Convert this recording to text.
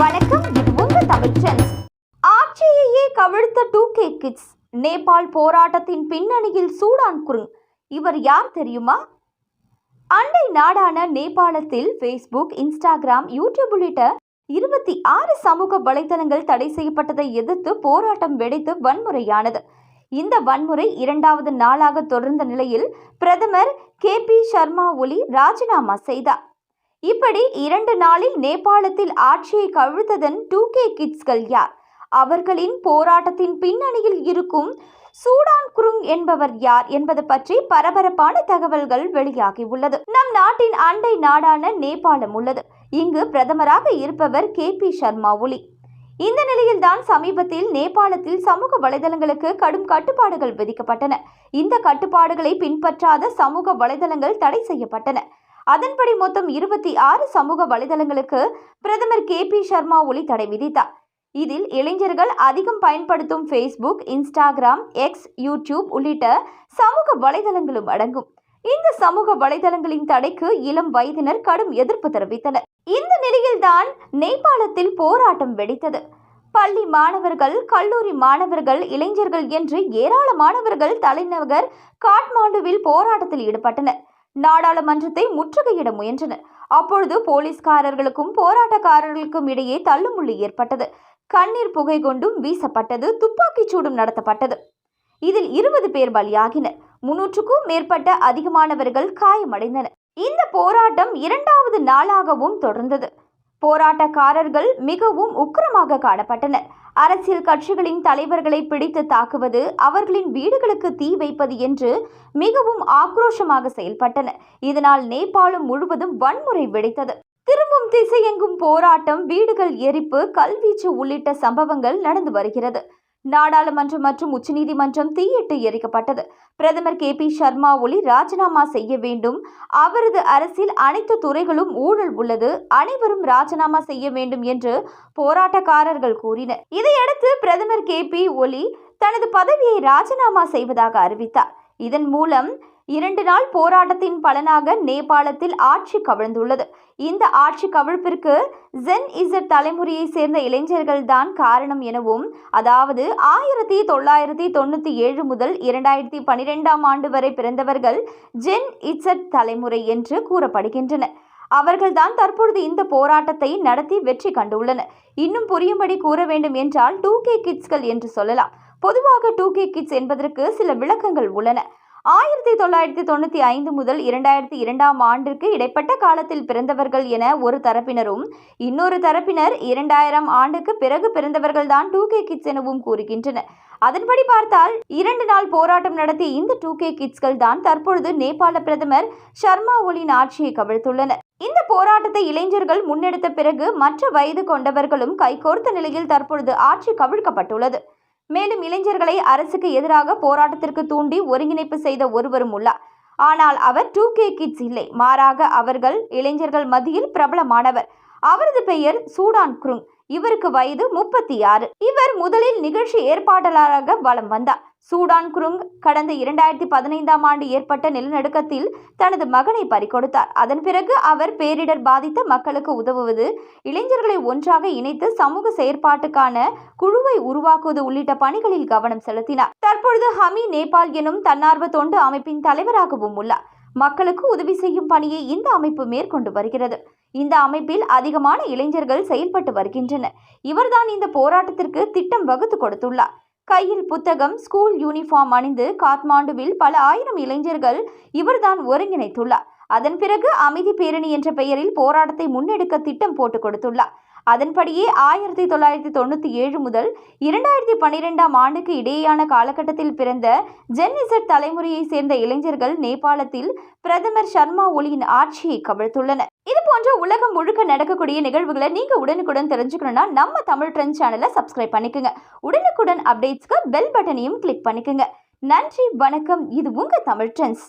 வணக்கம் இது உங்க தமிழ் ட்ரெண்ட்ஸ் ஆட்சியையே கவிழ்த்த டூ கே கிட்ஸ். நேபாள் போராட்டத்தின் பின்னணியில் சூடான் குருங் இவர் யார் தெரியுமா? அண்டை நாடான நேபாளத்தில் ஃபேஸ்புக் இன்ஸ்டாகிராம் யூடியூப் உள்ளிட்ட இருபத்தி ஆறு சமூக வலைதளங்கள் தடை செய்யப்பட்டதை எதிர்த்து போராட்டம் வெடித்து வன்முறையானது. இந்த வன்முறை இரண்டாவது நாளாக தொடர்ந்த நிலையில் பிரதமர் கே பி சர்மா ஒலி ராஜினாமா செய்தார். இப்படி இரண்டு நாளில் நேபாளத்தில் ஆட்சியை கவிழ்த்ததன் டூ கே கிட்ஸ்கள் யார்? அவர்களின் போராட்டத்தின் பின்னணியில் இருக்கும் சூடான் குருங் என்பவர் யார் என்பது பற்றி பரபரப்பான தகவல்கள் வெளியாகி உள்ளது. நம் நாட்டின் அண்டை நாடான நேபாளம் உள்ளது. இங்கு பிரதமராக இருப்பவர் கே பி சர்மா ஒலி. இந்த நிலையில்தான் சமீபத்தில் நேபாளத்தில் சமூக வலைதளங்களுக்கு கடும் கட்டுப்பாடுகள் விதிக்கப்பட்டன. இந்த கட்டுப்பாடுகளை பின்பற்றாத சமூக வலைதளங்கள் தடை செய்யப்பட்டன. அதன்படி மொத்தம் இருபத்தி ஆறு சமூக வலைதளங்களுக்கு பிரதமர் கே பி சர்மா ஒலி தடை விதித்தார். இதில் இளைஞர்கள் அதிகம் பயன்படுத்தும் ஃபேஸ்புக் இன்ஸ்டாகிராம் எக்ஸ் யூடியூப் உள்ளிட்ட சமூக வலைதளங்களும் அடங்கும். இந்த சமூக வலைதளங்களின் தடைக்கு இளம் வயதினர் கடும் எதிர்ப்பு தெரிவித்தனர். இந்த நிலையில்தான் நேபாளத்தில் போராட்டம் வெடித்தது. பள்ளி மாணவர்கள் கல்லூரி மாணவர்கள் இளைஞர்கள் என்று ஏராளமானவர்கள் தலைநகர் காட்மாண்டுவில் போராட்டத்தில் ஈடுபட்டனர். நாடாளுமன்றத்தை முற்றுகையிட முயன்றனர். அப்பொழுது போலீஸ்காரர்களுக்கும் போராட்டக்காரர்களுக்கும் இடையே தள்ளுமுள்ளி ஏற்பட்டது. கண்ணீர் புகை கொண்டும் வீசப்பட்டது துப்பாக்கிச் சூடும் நடத்தப்பட்டது. இதில் இருபது பேர் பலியாகினர். முன்னூற்றுக்கும் மேற்பட்ட அதிகமானவர்கள் காயமடைந்தனர். இந்த போராட்டம் இரண்டாவது நாளாகவும் தொடர்ந்தது. போராட்டக்காரர்கள் மிகவும் உக்கிரமாக காணப்பட்டனர். அரசியல் கட்சிகளின் தலைவர்களை பிடித்து தாக்குவது அவர்களின் வீடுகளுக்கு தீ வைப்பது என்று மிகவும் ஆக்ரோஷமாக செயல்பட்டனர். இதனால் நேபாளம் முழுவதும் வன்முறை வெடித்தது. திரும்பும் திசையெங்கும் போராட்டம் வீடுகள் எரிப்பு கல்வீச்சு உள்ளிட்ட சம்பவங்கள் நடந்து வருகிறது. நாடாளுமன்றம் மற்றும் உச்சநீதிமன்றம் தீயிட்டு எரிக்கப்பட்டது. பிரதமர் கே. பி. சர்மா ஒலி ராஜினாமா செய்ய வேண்டும். அவரது அரசில் அனைத்து துறைகளும் ஊழல் உள்ளது. அனைவரும் ராஜினாமா செய்ய வேண்டும் என்று போராட்டக்காரர்கள் கூறினர். இதையடுத்து பிரதமர் கே. பி. ஒலி தனது பதவியை ராஜினாமா செய்வதாக அறிவித்தார். இதன் மூலம் இரண்டு நாள் போராட்டத்தின் பலனாக நேபாளத்தில் ஆட்சி கவிழ்ந்துள்ளது. இந்த ஆட்சி கவிழ்ப்பிற்கு ஜென் இசட் தலைமுறையை சேர்ந்த இளைஞர்கள் தான் காரணம் எனவும் அதாவது ஆயிரத்தி தொள்ளாயிரத்தி தொண்ணூற்றி ஏழு முதல் இரண்டாயிரத்தி பனிரெண்டாம் ஆண்டு வரை பிறந்தவர்கள் ஜென் இசட் தலைமுறை என்று கூறப்படுகின்றனர். அவர்கள்தான் தற்பொழுது இந்த போராட்டத்தை நடத்தி வெற்றி கண்டுள்ளனர். இன்னும் புரியும்படி கூற வேண்டும் என்றால் டூ கே கிட்ஸ்கள் என்று சொல்லலாம். பொதுவாக டூ கே கிட்ஸ் என்பதற்கு சில விளக்கங்கள் உள்ளன. ஆயிரத்தி தொள்ளாயிரத்தி தொண்ணூற்றி ஐந்து முதல் இரண்டாயிரத்தி இரண்டாம் ஆண்டிற்கு இடைப்பட்ட காலத்தில் பிறந்தவர்கள் என ஒரு தரப்பினரும் இன்னொரு தரப்பினர் இரண்டாயிரம் ஆண்டுக்கு பிறகு பிறந்தவர்கள்தான் டூ கே கிட்ஸ் எனவும் கூறுகின்றனர். அதன்படி பார்த்தால் இரண்டு நாள் போராட்டம் நடத்திய இந்த டூ கே கிட்ஸ்கள் தான் தற்பொழுது நேபாள பிரதமர் ஷர்மா ஒலியின் ஆட்சியை கவிழ்த்துள்ளனர். இந்த போராட்டத்தை இளைஞர்கள் முன்னெடுத்த பிறகு மற்ற வயது கொண்டவர்களும் கைகோர்த்த நிலையில் தற்பொழுது ஆட்சி கவிழ்க்கப்பட்டுள்ளது. மேலும் இளைஞர்களை அரசுக்கு எதிராக போராட்டத்திற்கு தூண்டி ஒருங்கிணைப்பு செய்த ஒருவரும் உள்ளார். ஆனால் அவர் டூ கே கிட்ஸ் இல்லை. மாறாக அவர்கள் இளைஞர்கள் மத்தியில் பிரபலமானவர். அவரது பெயர் சூடான் குருங். இவருக்கு வயது முப்பத்தி ஆறு. இவர் முதலில் நிகழ்ச்சி ஏற்பாட்டாளராக வலம் வந்தார். சூடான் குருங் கடந்த இரண்டாயிரத்தி பதினைந்தாம் ஆண்டு ஏற்பட்ட நிலநடுக்கத்தில் தனது மகனை பறிகொடுத்தார். அதன் பிறகு அவர் பேரிடர் பாதித்த மக்களுக்கு உதவுவது இளைஞர்களை ஒன்றாக இணைத்து சமூக செயற்பாட்டுக்கான குழுவை உருவாக்குவது உள்ளிட்ட பணிகளில் கவனம் செலுத்தினார். தற்பொழுது ஹமி நேபாள் எனும் தன்னார்வ தொண்டு அமைப்பின் தலைவராகவும் உள்ளார். மக்களுக்கு உதவி செய்யும் பணியை இந்த அமைப்பு மேற்கொண்டு வருகிறது. இந்த அமைப்பில் அதிகமான இளைஞர்கள் செயல்பட்டு வருகின்றனர். இவர்தான் இந்த போராட்டத்திற்கு திட்டம் வகுத்து கொடுத்துள்ளார். கையில் புத்தகம் ஸ்கூல் யூனிஃபார்ம் அணிந்து காத்மாண்டுவில் பல ஆயிரம் இளைஞர்கள் இவர்தான் ஒருங்கிணைத்துள்ளார். அதன் பிறகு அமைதி பேரணி என்ற பெயரில் போராட்டத்தை முன்னெடுக்க திட்டம் போட்டு கொடுத்துள்ளார். அதன்படியே ஆயிரத்தி தொள்ளாயிரத்தி தொண்ணூற்றி ஏழு முதல் இரண்டாயிரத்தி பன்னிரெண்டாம் ஆண்டுக்கு இடையேயான காலகட்டத்தில் பிறந்த ஜென்னிசட் தலைமுறையைச் சேர்ந்த இளைஞர்கள் நேபாளத்தில் பிரதமர் சர்மா ஒலியின் ஆட்சியை கவிழ்த்துள்ளனர். இது போன்ற உலகம் முழுக்க நடக்கக்கூடிய நிகழ்வுகளை நீங்க உடனுக்குடன் தெரிஞ்சுக்கணும்னா நம்ம தமிழ் ட்ரெண்ட் சேனலை சப்ஸ்கிரைப் பண்ணிக்கோங்க. உடனுக்குடன் அப்டேட்ஸ்க்கு பெல் பட்டனையும் கிளிக் பண்ணிக்கோங்க. நன்றி வணக்கம். இது உங்க தமிழ் ட்ரெண்ட்ஸ்